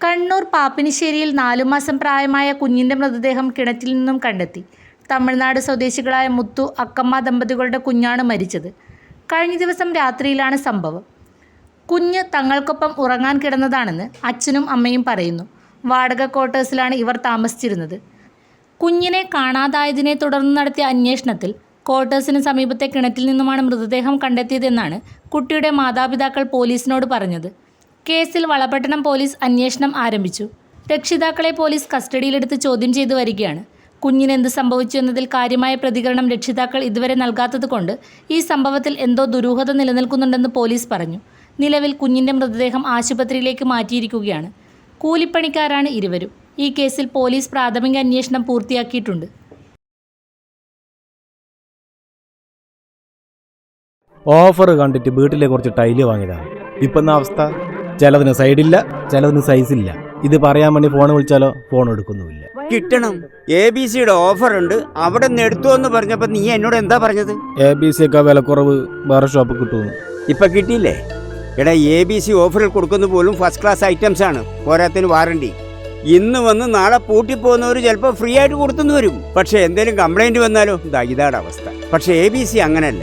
കണ്ണൂർ പാപ്പിനിശ്ശേരിയിൽ നാലു മാസം പ്രായമായ കുഞ്ഞിന്റെ മൃതദേഹം കിണറ്റിൽ നിന്നും കണ്ടെത്തി. തമിഴ്നാട് സ്വദേശികളായ മുത്തു അക്കമ്മ ദമ്പതികളുടെ കുഞ്ഞാണ് മരിച്ചത്. കഴിഞ്ഞ ദിവസം രാത്രിയിലാണ് സംഭവം. കുഞ്ഞ് തങ്ങൾക്കൊപ്പം ഉറങ്ങാൻ കിടന്നതാണെന്ന് അച്ഛനും അമ്മയും പറയുന്നു. വാടക ക്വാർട്ടേഴ്സിലാണ് ഇവർ താമസിച്ചിരുന്നത്. കുഞ്ഞിനെ കാണാതായതിനെ തുടർന്ന് നടത്തിയ അന്വേഷണത്തിൽ ക്വാർട്ടേഴ്സിന് സമീപത്തെ കിണറ്റിൽ നിന്നുമാണ് മൃതദേഹം കണ്ടെത്തിയതെന്നാണ് കുട്ടിയുടെ മാതാപിതാക്കൾ പോലീസിനോട് പറഞ്ഞത്. കേസിൽ വളപട്ടണം പോലീസ് അന്വേഷണം ആരംഭിച്ചു. രക്ഷിതാക്കളെ പോലീസ് കസ്റ്റഡിയിലെടുത്ത് ചോദ്യം ചെയ്തു വരികയാണ്. കുഞ്ഞിന് എന്ത് സംഭവിച്ചു എന്നതിൽ കാര്യമായ പ്രതികരണം രക്ഷിതാക്കൾ ഇതുവരെ നൽകാത്തതുകൊണ്ട് ഈ സംഭവത്തിൽ എന്തോ ദുരൂഹത നിലനിൽക്കുന്നുണ്ടെന്ന് പോലീസ് പറഞ്ഞു. നിലവിൽ കുഞ്ഞിന്റെ മൃതദേഹം ആശുപത്രിയിലേക്ക് മാറ്റിയിരിക്കുകയാണ്. കൂലിപ്പണിക്കാരാണ് ഇരുവരും. ഈ കേസിൽ പോലീസ് പ്രാഥമിക അന്വേഷണം പൂർത്തിയാക്കിയിട്ടുണ്ട്. ഓഫർ കണ്ടിട്ട് വീട്ടിലെ കുറച്ച് ടൈൽ വാങ്ങിയതാണ്. ഇപ്പം എന്നാ അവസ്ഥ? ചിലതിന് സൈഡില്ല ചിലതിന് സൈസില്ല ഇത് പറയാൻ വേണ്ടി ഫോൺ വിളിച്ചാലോ? ഫോൺ എടുക്കുന്നുമില്ല. കിട്ടണം. എ ബി സിയുടെ ഓഫർ ഉണ്ട്. അവിടെ നിന്ന് എടുത്തു എന്ന് പറഞ്ഞപ്പോ നീ എന്നോട് എന്താ പറഞ്ഞത്? എ ബി സി ഒക്കെ വിലക്കുറവ് വേറെ ഷോപ്പ് കിട്ടുന്നു ഇപ്പൊ കിട്ടിയില്ലേ? എടാ എ ബി സി ഓഫറിൽ കൊടുക്കുന്ന പോലും ഫസ്റ്റ് ക്ലാസ് ഐറ്റംസ് ആണ്. പോരാത്തിന് വാറണ്ടി ഇന്ന് വന്ന് നാളെ പൂട്ടിപ്പോകുന്നവർ ചിലപ്പോൾ ഫ്രീ ആയിട്ട് കൊടുത്തുനിന്ന് വരും. പക്ഷെ എന്തെങ്കിലും കംപ്ലൈന്റ് വന്നാലോ? ഇതാ ഇതാണ് അവസ്ഥ. പക്ഷെ എ ബി സി അങ്ങനല്ല